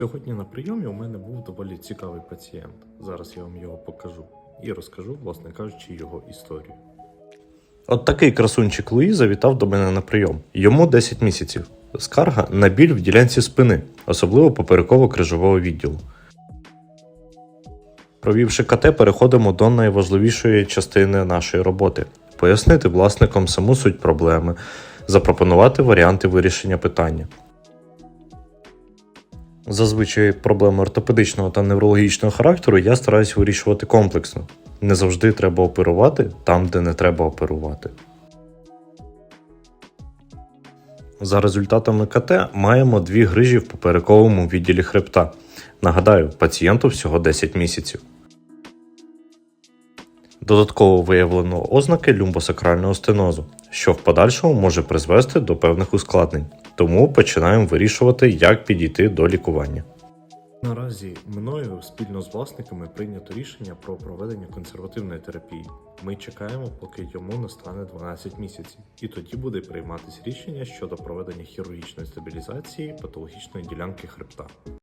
Сьогодні на прийомі у мене був доволі цікавий пацієнт. Зараз я вам його покажу і розкажу, власне кажучи, його історію. От такий красунчик Луї завітав до мене на прийом. Йому 10 місяців. Скарга на біль в ділянці спини, особливо попереково-крижового відділу. Провівши КТ, переходимо до найважливішої частини нашої роботи пояснити власникам саму суть проблеми, запропонувати варіанти вирішення питання. Зазвичай проблеми ортопедичного та неврологічного характеру я стараюсь вирішувати комплексно. Не завжди треба оперувати там, де не треба оперувати. За результатами КТ маємо дві грижі в поперековому відділі хребта. Нагадаю, пацієнту всього 10 місяців. Додатково виявлено ознаки люмбосакрального стенозу, що в подальшому може призвести до певних ускладнень. Тому починаємо вирішувати, як підійти до лікування. Наразі мною спільно з власниками прийнято рішення про проведення консервативної терапії. Ми чекаємо, поки йому настане 12 місяців, і тоді буде прийматися рішення щодо проведення хірургічної стабілізації патологічної ділянки хребта.